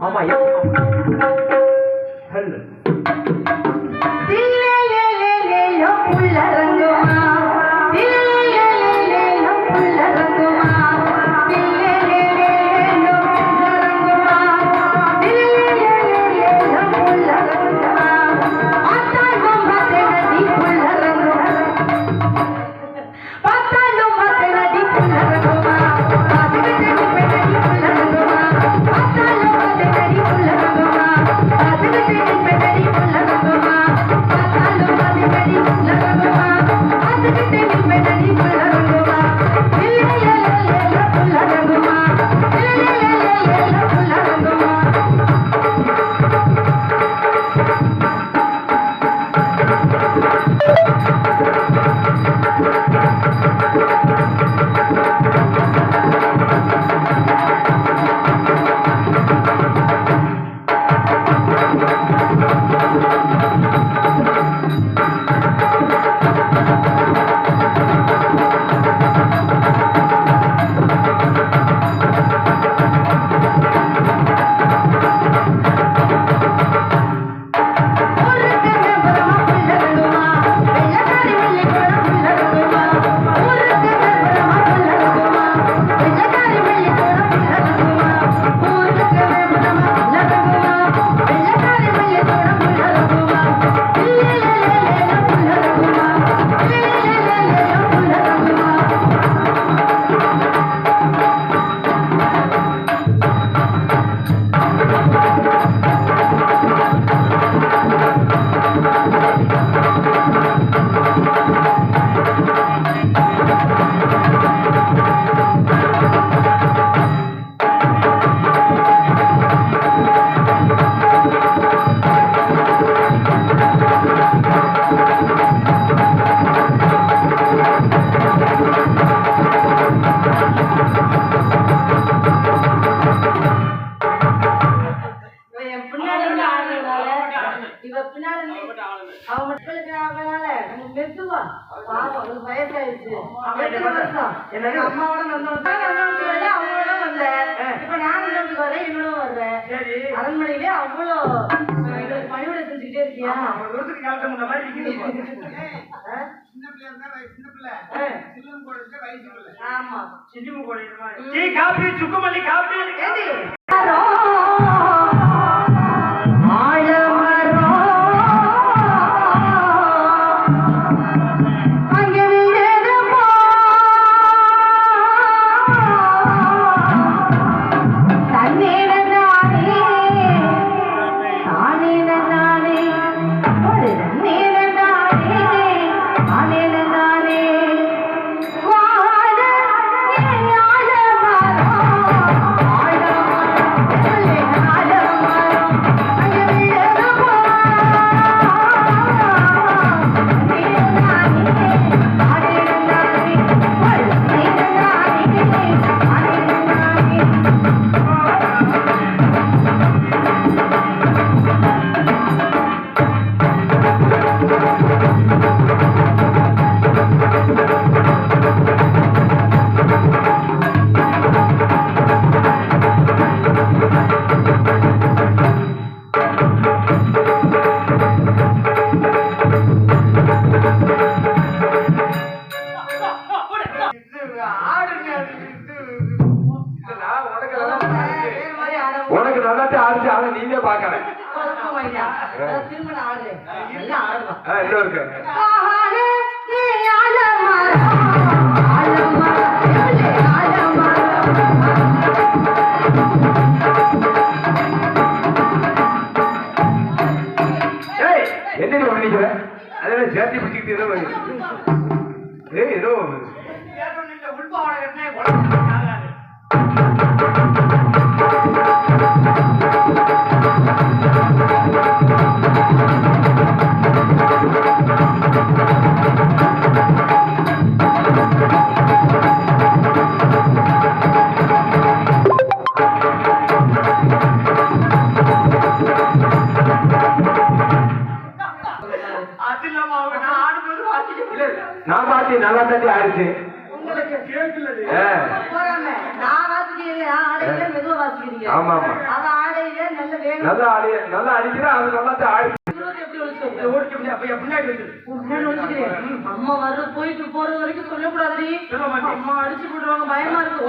Ama yap. Hello. இவ இருந்து அவன் மக்களுக்கு ஆகனால நம்ம மெதுவா. பாவம் அவளுக்கு? எங்க அம்மாவோட வரல, அவங்களோட வந்தேன். இப்ப நானும் வந்து வரேன் இவனும் வர்றேன் சரி. அரண்மனையிலே அவ்வளோ பணிவிடை செஞ்சுக்கிட்டே இருக்கியா? அஹ்? சின்ன பிள்ளை இருந்தா வயசு உனக்கு நல்லா ஆடுச்சு. ஆனா நீங்க பாக்கல இன்னும் இருக்கு ஏய் என்னடி பண்ணிக்கிற அதெல்லாம் சேர்த்து பிடிச்சிக்கிட்டு ஏதோ ஏதோ வாசிக்கிறீங்க. ஆமா ஆமா நல்லா அடி நல்லா அடிக்கிறா அது நல்லா ஆடி. அம்மா வர்ற போயிட்டு போறது வரைக்கும் சொல்லக்கூடாது சொல்ல மாட்டேன் அம்மா அடிச்சு போடுவாங்க பயமா இருக்கு.